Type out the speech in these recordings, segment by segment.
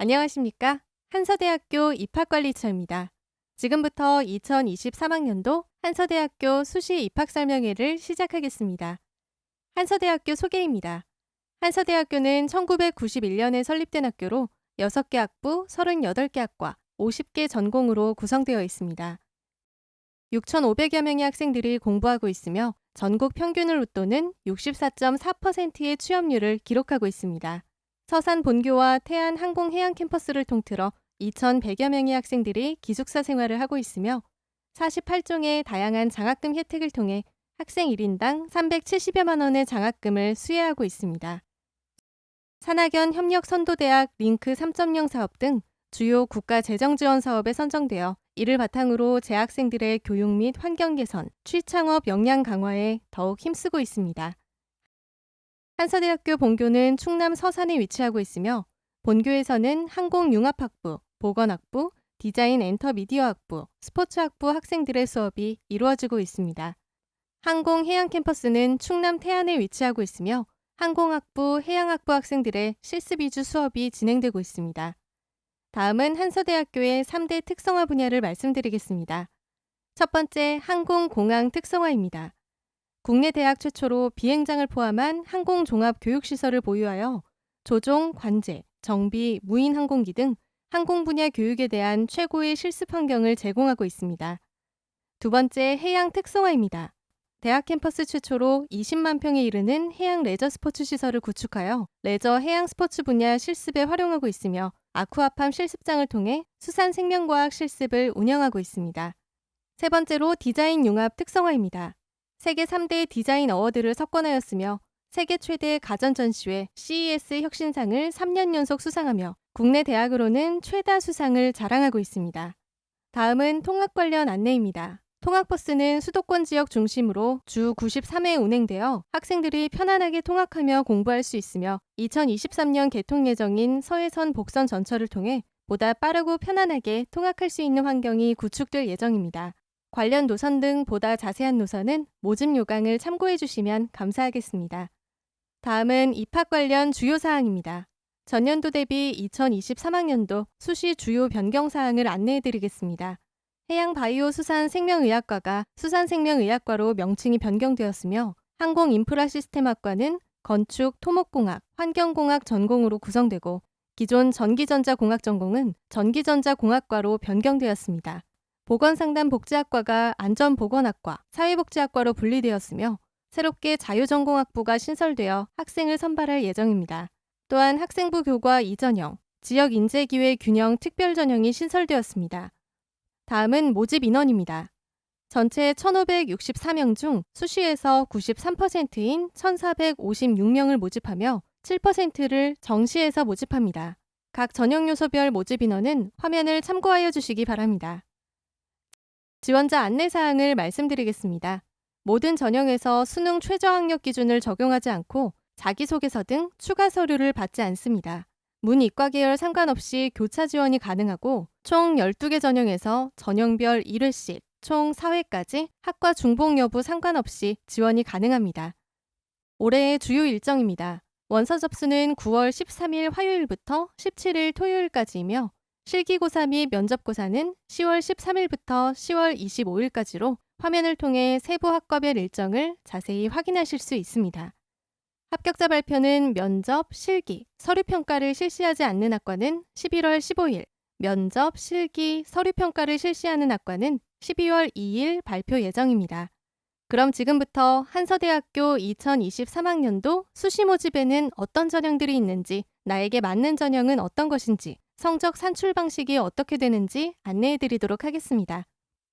안녕하십니까? 한서대학교 입학관리처입니다. 지금부터 2023학년도 한서대학교 수시 입학설명회를 시작하겠습니다. 한서대학교 소개입니다. 한서대학교는 1991년에 설립된 학교로 6개 학부, 38개 학과, 50개 전공으로 구성되어 있습니다. 6,500여 명의 학생들이 공부하고 있으며 전국 평균을 웃도는 64.4%의 취업률을 기록하고 있습니다. 서산 본교와 태안 항공해양 캠퍼스를 통틀어 2,100여 명의 학생들이 기숙사 생활을 하고 있으며 48종의 다양한 장학금 혜택을 통해 학생 1인당 370여만 원의 장학금을 수혜하고 있습니다. 산학연 협력 선도대학 링크 3.0 사업 등 주요 국가 재정 지원 사업에 선정되어 이를 바탕으로 재학생들의 교육 및 환경 개선, 취창업 역량 강화에 더욱 힘쓰고 있습니다. 한서대학교 본교는 충남 서산에 위치하고 있으며 본교에서는 항공융합학부, 보건학부, 디자인 엔터미디어학부, 스포츠학부 학생들의 수업이 이루어지고 있습니다. 항공해양 캠퍼스는 충남 태안에 위치하고 있으며 항공학부, 해양학부 학생들의 실습 위주 수업이 진행되고 있습니다. 다음은 한서대학교의 3대 특성화 분야를 말씀드리겠습니다. 첫 번째, 항공공항 특성화입니다. 국내 대학 최초로 비행장을 포함한 항공종합교육시설을 보유하여 조종, 관제, 정비, 무인 항공기 등 항공 분야 교육에 대한 최고의 실습 환경을 제공하고 있습니다. 두 번째, 해양 특성화입니다. 대학 캠퍼스 최초로 20만 평에 이르는 해양 레저 스포츠 시설을 구축하여 레저 해양 스포츠 분야 실습에 활용하고 있으며 아쿠아팜 실습장을 통해 수산 생명과학 실습을 운영하고 있습니다. 세 번째로 디자인 융합 특성화입니다. 세계 3대 디자인 어워드를 석권하였으며 세계 최대 가전 전시회 CES 혁신상을 3년 연속 수상하며 국내 대학으로는 최다 수상을 자랑하고 있습니다. 다음은 통학 관련 안내입니다. 통학버스는 수도권 지역 중심으로 주 93회 운행되어 학생들이 편안하게 통학하며 공부할 수 있으며 2023년 개통 예정인 서해선 복선 전철을 통해 보다 빠르고 편안하게 통학할 수 있는 환경이 구축될 예정입니다. 관련 노선 등 보다 자세한 노선은 모집 요강을 참고해 주시면 감사하겠습니다. 다음은 입학 관련 주요 사항입니다. 전년도 대비 2023학년도 수시 주요 변경 사항을 안내해 드리겠습니다. 해양바이오 수산생명의학과가 수산생명의학과로 명칭이 변경되었으며 항공인프라시스템학과는 건축, 토목공학, 환경공학 전공으로 구성되고 기존 전기전자공학 전공은 전기전자공학과로 변경되었습니다. 보건상담복지학과가 안전보건학과, 사회복지학과로 분리되었으며 새롭게 자유전공학부가 신설되어 학생을 선발할 예정입니다. 또한 학생부 교과 이전형, 지역 인재기회 균형 특별전형이 신설되었습니다. 다음은 모집 인원입니다. 전체 1,564명 중 수시에서 93%인 1,456명을 모집하며 7%를 정시에서 모집합니다. 각 전형 요소별 모집 인원은 화면을 참고하여 주시기 바랍니다. 지원자 안내 사항을 말씀드리겠습니다. 모든 전형에서 수능 최저 학력 기준을 적용하지 않고 자기소개서 등 추가 서류를 받지 않습니다. 문이과 계열 상관없이 교차 지원이 가능하고 총 12개 전형에서 전형별 1회씩 총 4회까지 학과 중복 여부 상관없이 지원이 가능합니다. 올해의 주요 일정입니다. 원서 접수는 9월 13일 화요일부터 17일 토요일까지이며 실기고사 및 면접고사는 10월 13일부터 10월 25일까지로 화면을 통해 세부 학과별 일정을 자세히 확인하실 수 있습니다. 합격자 발표는 면접, 실기, 서류평가를 실시하지 않는 학과는 11월 15일, 면접, 실기, 서류평가를 실시하는 학과는 12월 2일 발표 예정입니다. 그럼 지금부터 한서대학교 2023학년도 수시 모집에는 어떤 전형들이 있는지, 나에게 맞는 전형은 어떤 것인지, 성적 산출 방식이 어떻게 되는지 안내해 드리도록 하겠습니다.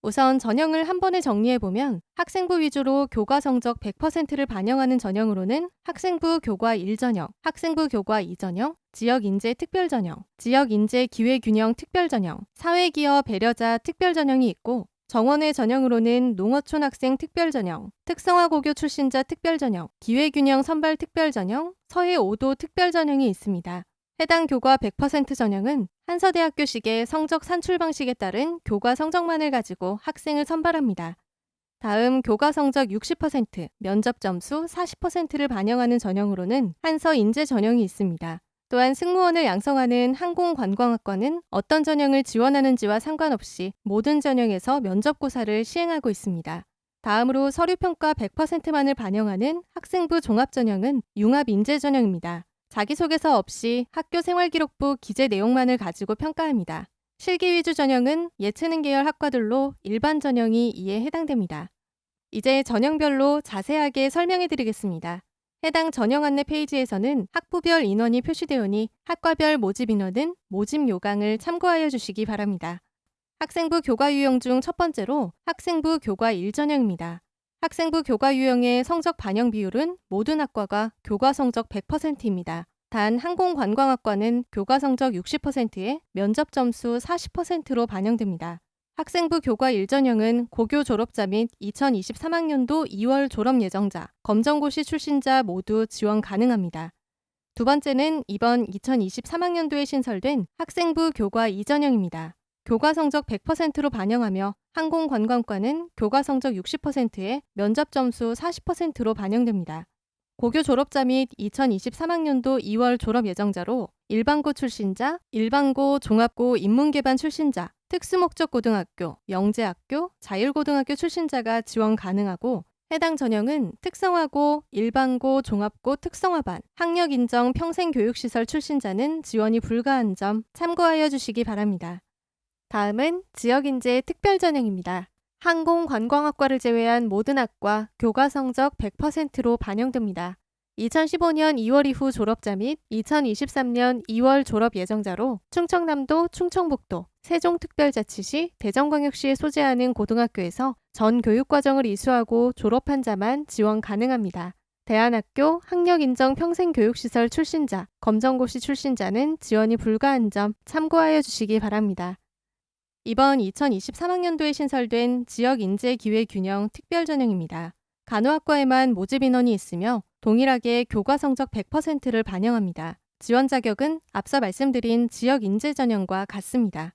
우선 전형을 한 번에 정리해 보면 학생부 위주로 교과 성적 100%를 반영하는 전형으로는 학생부 교과 1전형, 학생부 교과 2전형, 지역 인재 특별 전형, 지역 인재 기회 균형 특별 전형, 사회 기업 배려자 특별 전형이 있고 정원의 전형으로는 농어촌 학생 특별 전형, 특성화 고교 출신자 특별 전형, 기회 균형 선발 특별 전형, 서해 5도 특별 전형이 있습니다. 해당 교과 100% 전형은 한서대학교식의 성적 산출 방식에 따른 교과 성적만을 가지고 학생을 선발합니다. 다음 교과 성적 60%, 면접 점수 40%를 반영하는 전형으로는 한서 인재 전형이 있습니다. 또한 승무원을 양성하는 항공관광학과는 어떤 전형을 지원하는지와 상관없이 모든 전형에서 면접고사를 시행하고 있습니다. 다음으로 서류평가 100%만을 반영하는 학생부 종합전형은 융합인재전형입니다. 자기소개서 없이 학교 생활기록부 기재 내용만을 가지고 평가합니다. 실기 위주 전형은 예체능 계열 학과들로 일반 전형이 이에 해당됩니다. 이제 전형별로 자세하게 설명해 드리겠습니다. 해당 전형 안내 페이지에서는 학부별 인원이 표시되오니 학과별 모집 인원은 모집 요강을 참고하여 주시기 바랍니다. 학생부 교과 유형 중 첫 번째로 학생부 교과 1전형입니다. 학생부 교과 유형의 성적 반영 비율은 모든 학과가 교과 성적 100%입니다. 단 항공관광학과는 교과 성적 60%에 면접 점수 40%로 반영됩니다. 학생부 교과 1전형은 고교 졸업자 및 2023학년도 2월 졸업 예정자, 검정고시 출신자 모두 지원 가능합니다. 두 번째는 이번 2023학년도에 신설된 학생부 교과 2전형입니다. 교과 성적 100%로 반영하며 항공관광과는 교과 성적 60%에 면접 점수 40%로 반영됩니다. 고교 졸업자 및 2023학년도 2월 졸업 예정자로 일반고 출신자, 일반고 종합고 인문개반 출신자, 특수목적 고등학교, 영재학교, 자율고등학교 출신자가 지원 가능하고 해당 전형은 특성화고, 일반고, 종합고 특성화반, 학력 인정 평생교육시설 출신자는 지원이 불가한 점 참고하여 주시기 바랍니다. 다음은 지역인재 특별전형입니다. 항공관광학과를 제외한 모든 학과 교과 성적 100%로 반영됩니다. 2015년 2월 이후 졸업자 및 2023년 2월 졸업 예정자로 충청남도, 충청북도, 세종특별자치시, 대전광역시에 소재하는 고등학교에서 전 교육과정을 이수하고 졸업한 자만 지원 가능합니다. 대안학교 학력인정 평생교육시설 출신자, 검정고시 출신자는 지원이 불가한 점 참고하여 주시기 바랍니다. 이번 2023학년도에 신설된 지역인재기회균형 특별전형입니다. 간호학과에만 모집 인원이 있으며 동일하게 교과 성적 100%를 반영합니다. 지원 자격은 앞서 말씀드린 지역인재 전형과 같습니다.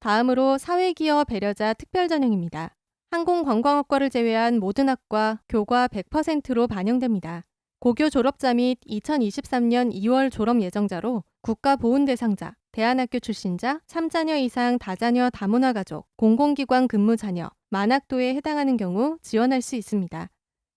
다음으로 사회기업 배려자 특별전형입니다. 항공관광학과를 제외한 모든 학과 교과 100%로 반영됩니다. 고교 졸업자 및 2023년 2월 졸업 예정자로 국가보훈 대상자, 대안학교 출신자, 3자녀 이상 다자녀 다문화 가족, 공공기관 근무 자녀, 만학도에 해당하는 경우 지원할 수 있습니다.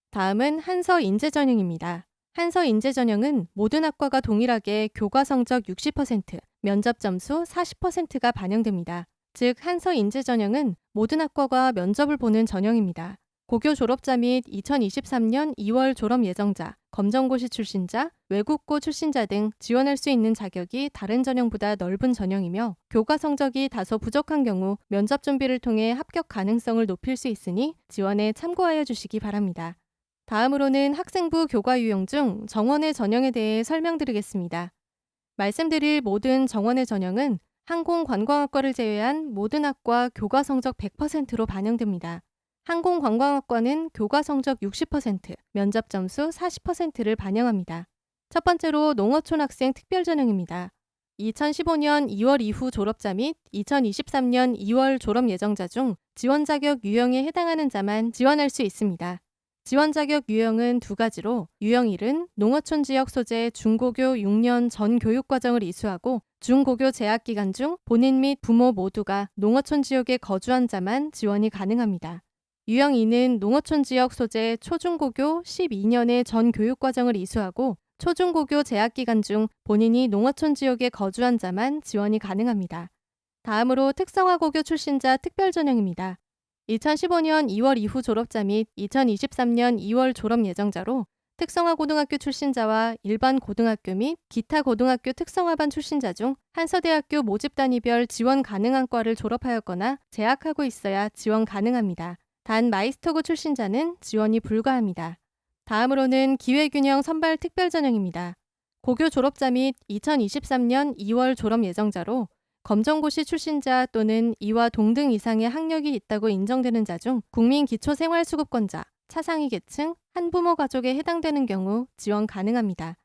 다음은 한서 인재 전형입니다. 한서 인재 전형은 모든 학과가 동일하게 교과 성적 60%, 면접 점수 40%가 반영됩니다. 즉 한서 인재 전형은 모든 학과가 면접을 보는 전형입니다. 고교 졸업자 및 2023년 2월 졸업 예정자, 검정고시 출신자, 외국고 출신자 등 지원할 수 있는 자격이 다른 전형보다 넓은 전형이며 교과 성적이 다소 부족한 경우 면접 준비를 통해 합격 가능성을 높일 수 있으니 지원에 참고하여 주시기 바랍니다. 다음으로는 학생부 교과 유형 중 정원의 전형에 대해 설명드리겠습니다. 말씀드릴 모든 정원의 전형은 항공관광학과를 제외한 모든 학과 교과 성적 100%로 반영됩니다. 항공관광학과는 교과 성적 60%, 면접 점수 40%를 반영합니다. 첫 번째로 농어촌 학생 특별전형입니다. 2015년 2월 이후 졸업자 및 2023년 2월 졸업 예정자 중 지원 자격 유형에 해당하는 자만 지원할 수 있습니다. 지원 자격 유형은 두 가지로 유형 1은 농어촌 지역 소재 중고교 6년 전 교육 과정을 이수하고 중고교 재학 기간 중 본인 및 부모 모두가 농어촌 지역에 거주한 자만 지원이 가능합니다. 유형 2는 농어촌 지역 소재 초중고교 12년의 전 교육과정을 이수하고 초중고교 재학 기간 중 본인이 농어촌 지역에 거주한 자만 지원이 가능합니다. 다음으로 특성화고교 출신자 특별전형입니다. 2015년 2월 이후 졸업자 및 2023년 2월 졸업 예정자로 특성화 고등학교 출신자와 일반 고등학교 및 기타 고등학교 특성화반 출신자 중 한서대학교 모집 단위별 지원 가능한 과를 졸업하였거나 재학하고 있어야 지원 가능합니다. 단 마이스터고 출신자는 지원이 불가합니다. 다음으로는 기회균형 선발 특별전형입니다. 고교 졸업자 및 2023년 2월 졸업 예정자로 검정고시 출신자 또는 이와 동등 이상의 학력이 있다고 인정되는 자 중 국민기초생활수급권자, 차상위 계층, 한부모 가족에 해당되는 경우 지원 가능합니다.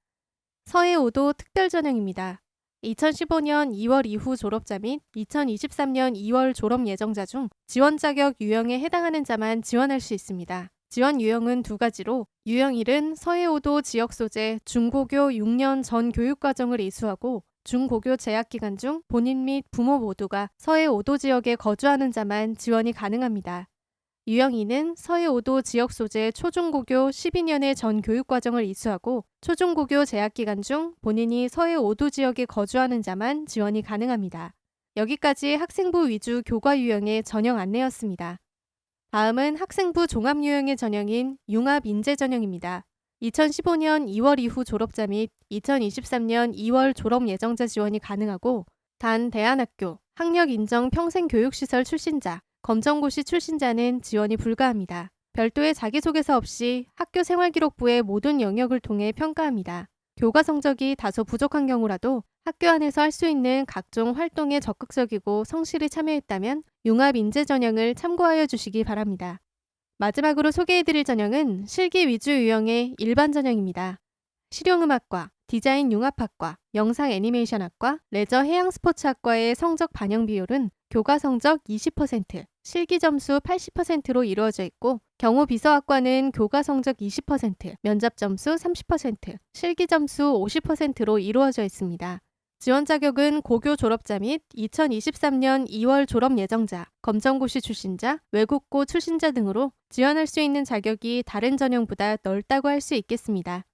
서해 5도 특별전형입니다. 2015년 2월 이후 졸업자 및 2023년 2월 졸업 예정자 중 지원 자격 유형에 해당하는 자만 지원할 수 있습니다. 지원 유형은 두 가지로 유형 1은 서해오도 지역 소재 중고교 6년 전 교육과정을 이수하고 중고교 재학 기간 중 본인 및 부모 모두가 서해오도 지역에 거주하는 자만 지원이 가능합니다. 유형 2는 서해오도 지역 소재 초중고교 12년의 전 교육과정을 이수하고 초중고교 재학 기간 중 본인이 서해오도 지역에 거주하는 자만 지원이 가능합니다. 여기까지 학생부 위주 교과 유형의 전형 안내였습니다. 다음은 학생부 종합 유형의 전형인 융합 인재 전형입니다. 2015년 2월 이후 졸업자 및 2023년 2월 졸업 예정자 지원이 가능하고 단 대안학교, 학력 인정 평생 교육시설 출신자, 검정고시 출신자는 지원이 불가합니다. 별도의 자기소개서 없이 학교 생활기록부의 모든 영역을 통해 평가합니다. 교과 성적이 다소 부족한 경우라도 학교 안에서 할 수 있는 각종 활동에 적극적이고 성실히 참여했다면 융합 인재 전형을 참고하여 주시기 바랍니다. 마지막으로 소개해드릴 전형은 실기 위주 유형의 일반 전형입니다. 실용음악과, 디자인 융합학과, 영상 애니메이션학과, 레저 해양 스포츠학과의 성적 반영 비율은 교과 성적 20%, 실기 점수 80%로 이루어져 있고 경호 비서학과는 교과 성적 20%, 면접 점수 30%, 실기 점수 50%로 이루어져 있습니다. 지원 자격은 고교 졸업자 및 2023년 2월 졸업 예정자, 검정고시 출신자, 외국고 출신자 등으로 지원할 수 있는 자격이 다른 전형보다 넓다고 할 수 있겠습니다.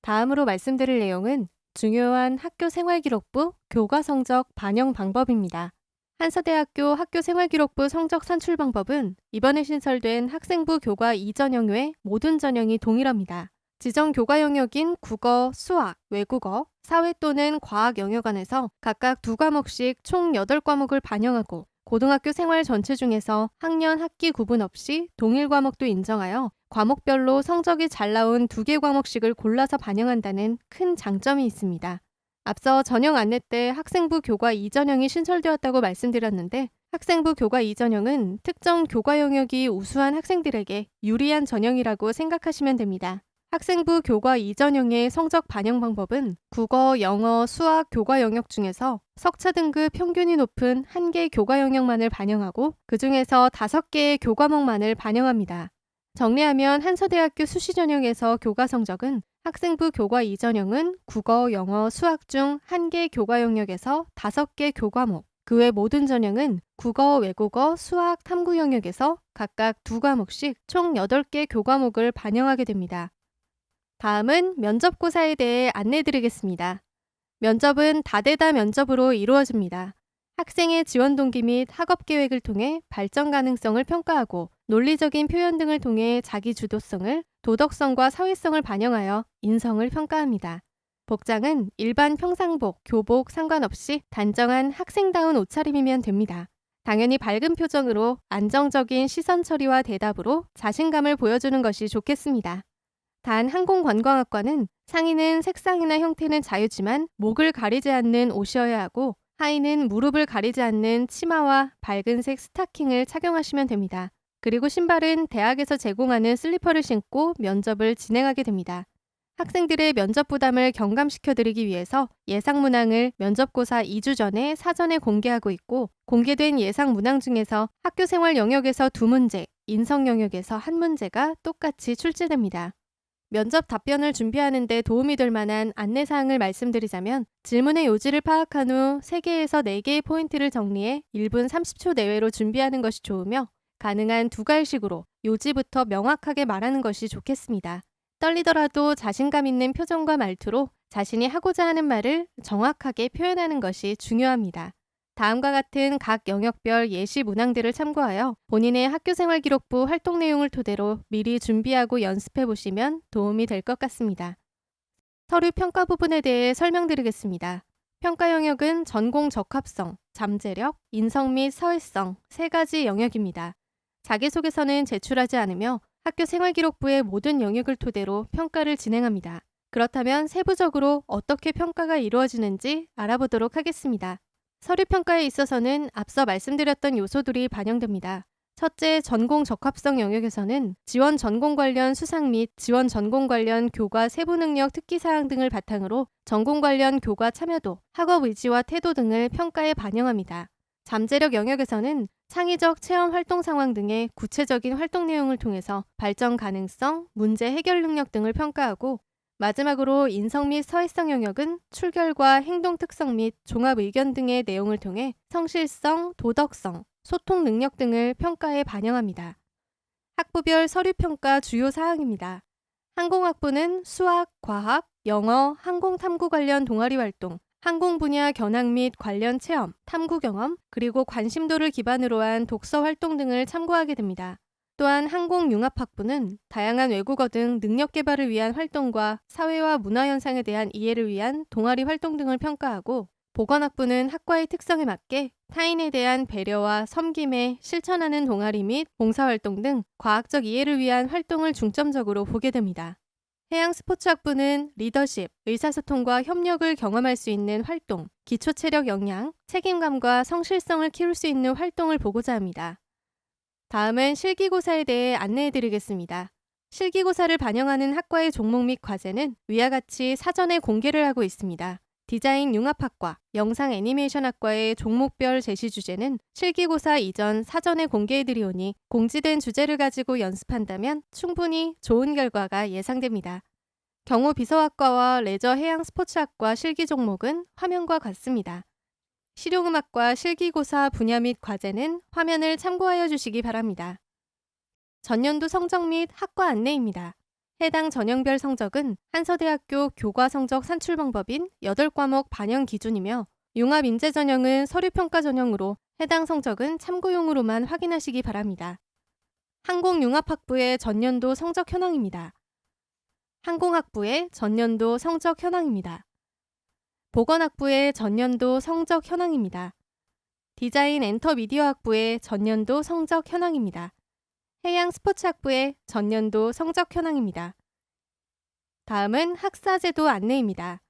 다음으로 말씀드릴 내용은 중요한 학교 생활기록부 교과 성적 반영 방법입니다. 한서대학교 학교 생활기록부 성적 산출 방법은 이번에 신설된 학생부 교과 2전형 외 모든 전형이 동일합니다. 지정 교과 영역인 국어, 수학, 외국어, 사회 또는 과학 영역 안에서 각각 두 과목씩 총 8과목을 반영하고 고등학교 생활 전체 중에서 학년 학기 구분 없이 동일 과목도 인정하여 과목별로 성적이 잘 나온 두 개 과목씩을 골라서 반영한다는 큰 장점이 있습니다. 앞서 전형 안내 때 학생부 교과 2전형이 신설되었다고 말씀드렸는데 학생부 교과 2전형은 특정 교과 영역이 우수한 학생들에게 유리한 전형이라고 생각하시면 됩니다. 학생부 교과 이전형의 성적 반영 방법은 국어, 영어, 수학 교과 영역 중에서 석차 등급 평균이 높은 한 개 교과 영역만을 반영하고 그 중에서 다섯 개의 교과목만을 반영합니다. 정리하면 한서대학교 수시 전형에서 교과 성적은 학생부 교과 이전형은 국어, 영어, 수학 중 한 개 교과 영역에서 다섯 개 교과목, 그 외 모든 전형은 국어, 외국어, 수학, 탐구 영역에서 각각 두 과목씩 총 8개 교과목을 반영하게 됩니다. 다음은 면접고사에 대해 안내드리겠습니다. 면접은 다대다 면접으로 이루어집니다. 학생의 지원 동기 및 학업 계획을 통해 발전 가능성을 평가하고 논리적인 표현 등을 통해 자기 주도성을 도덕성과 사회성을 반영하여 인성을 평가합니다. 복장은 일반 평상복, 교복 상관없이 단정한 학생다운 옷차림이면 됩니다. 당연히 밝은 표정으로 안정적인 시선 처리와 대답으로 자신감을 보여주는 것이 좋겠습니다. 단 항공관광학과는 상의는 색상이나 형태는 자유지만 목을 가리지 않는 옷이어야 하고 하의는 무릎을 가리지 않는 치마와 밝은색 스타킹을 착용하시면 됩니다. 그리고 신발은 대학에서 제공하는 슬리퍼를 신고 면접을 진행하게 됩니다. 학생들의 면접 부담을 경감시켜 드리기 위해서 예상 문항을 면접고사 2주 전에 사전에 공개하고 있고 공개된 예상 문항 중에서 학교 생활 영역에서 두 문제, 인성 영역에서 한 문제가 똑같이 출제됩니다. 면접 답변을 준비하는데 도움이 될 만한 안내사항을 말씀드리자면 질문의 요지를 파악한 후 3개에서 4개의 포인트를 정리해 1분 30초 내외로 준비하는 것이 좋으며 가능한 두 가일식으로 요지부터 명확하게 말하는 것이 좋겠습니다. 떨리더라도 자신감 있는 표정과 말투로 자신이 하고자 하는 말을 정확하게 표현하는 것이 중요합니다. 다음과 같은 각 영역별 예시 문항들을 참고하여 본인의 학교생활 기록부 활동 내용을 토대로 미리 준비하고 연습해 보시면 도움이 될 것 같습니다. 서류 평가 부분에 대해 설명드리겠습니다. 평가 영역은 전공 적합성, 잠재력, 인성 및 사회성 세 가지 영역입니다. 자기소개서는 제출하지 않으며 학교 생활기록부의 모든 영역을 토대로 평가를 진행합니다. 그렇다면 세부적으로 어떻게 평가가 이루어지는지 알아보도록 하겠습니다. 서류 평가에 있어서는 앞서 말씀드렸던 요소들이 반영됩니다. 첫째, 전공 적합성 영역에서는 지원 전공 관련 수상 및 지원 전공 관련 교과 세부 능력 특기 사항 등을 바탕으로 전공 관련 교과 참여도, 학업 의지와 태도 등을 평가에 반영합니다. 잠재력 영역에서는 창의적 체험 활동 상황 등의 구체적인 활동 내용을 통해서 발전 가능성, 문제 해결 능력 등을 평가하고 마지막으로 인성 및 사회성 영역은 출결과 행동 특성 및 종합 의견 등의 내용을 통해 성실성, 도덕성, 소통 능력 등을 평가에 반영합니다. 학부별 서류 평가 주요 사항입니다. 항공학부는 수학, 과학, 영어, 항공탐구 관련 동아리 활동, 항공 분야 견학 및 관련 체험, 탐구 경험, 그리고 관심도를 기반으로 한 독서 활동 등을 참고하게 됩니다. 또한 항공융합학부는 다양한 외국어 등 능력 개발을 위한 활동과 사회와 문화 현상에 대한 이해를 위한 동아리 활동 등을 평가하고 보건학부는 학과의 특성에 맞게 타인에 대한 배려와 섬김에 실천하는 동아리 및 봉사활동 등 과학적 이해를 위한 활동을 중점적으로 보게 됩니다. 해양 스포츠 학부는 리더십, 의사소통과 협력을 경험할 수 있는 활동, 기초 체력 역량, 책임감과 성실성을 키울 수 있는 활동을 보고자 합니다. 다음은 실기고사에 대해 안내해 드리겠습니다. 실기고사를 반영하는 학과의 종목 및 과제는 위와 같이 사전에 공개를 하고 있습니다. 디자인 융합학과, 영상 애니메이션학과의 종목별 제시 주제는 실기고사 이전 사전에 공개해 드리오니 공지된 주제를 가지고 연습한다면 충분히 좋은 결과가 예상됩니다. 경호 비서학과와 레저 해양 스포츠학과 실기 종목은 화면과 같습니다. 실용음악과 실기고사 분야 및 과제는 화면을 참고하여 주시기 바랍니다. 전년도 성적 및 학과 안내입니다. 해당 전형별 성적은 한서대학교 교과 성적 산출 방법인 8과목 반영 기준이며 융합 인재 전형은 서류 평가 전형으로 해당 성적은 참고용으로만 확인하시기 바랍니다. 항공융합학부의 전년도 성적 현황입니다. 항공학부의 전년도 성적 현황입니다. 보건학부의 전년도 성적 현황입니다. 디자인 엔터미디어 학부의 전년도 성적 현황입니다. 해양 스포츠학부의 전년도 성적 현황입니다. 다음은 학사제도 안내입니다.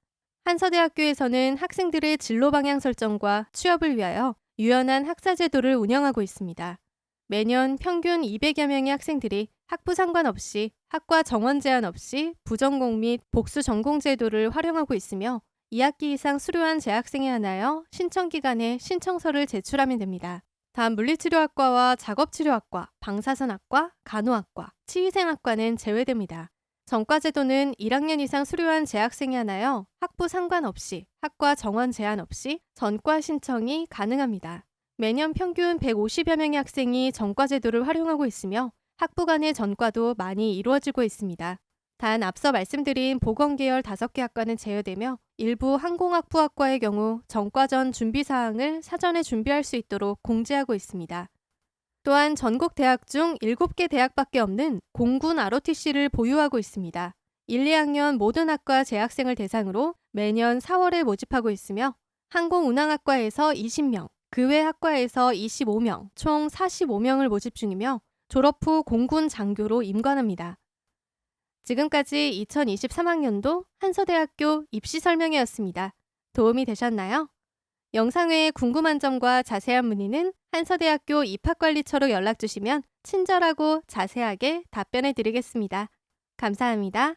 한서대학교에서는 학생들의 진로 방향 설정과 취업을 위하여 유연한 학사제도를 운영하고 있습니다. 매년 평균 200여 명의 학생들이 학부 상관없이 학과 정원 제한 없이 부전공 및 복수 전공 제도를 활용하고 있으며 2학기 이상 수료한 재학생에 한하여 신청 기간에 신청서를 제출하면 됩니다. 다음 물리치료학과와 작업치료학과, 방사선학과, 간호학과, 치위생학과는 제외됩니다. 전과 제도는 1학년 이상 수료한 재학생에 한하여 학부 상관없이 학과 정원 제한 없이 전과 신청이 가능합니다. 매년 평균 150여 명의 학생이 전과 제도를 활용하고 있으며 학부 간의 전과도 많이 이루어지고 있습니다. 단 앞서 말씀드린 보건계열 5개 학과는 제외되며 일부 항공학부학과의 경우 전과전 준비 사항을 사전에 준비할 수 있도록 공지하고 있습니다. 또한 전국 대학 중 7개 대학밖에 없는 공군 ROTC를 보유하고 있습니다. 1, 2학년 모든 학과 재학생을 대상으로 매년 4월에 모집하고 있으며 항공운항학과에서 20명, 그 외 학과에서 25명, 총 45명을 모집 중이며 졸업 후 공군 장교로 임관합니다. 지금까지 2023학년도 한서대학교 입시 설명회였습니다. 도움이 되셨나요? 영상 외에 궁금한 점과 자세한 문의는 한서대학교 입학관리처로 연락 주시면 친절하고 자세하게 답변해 드리겠습니다. 감사합니다.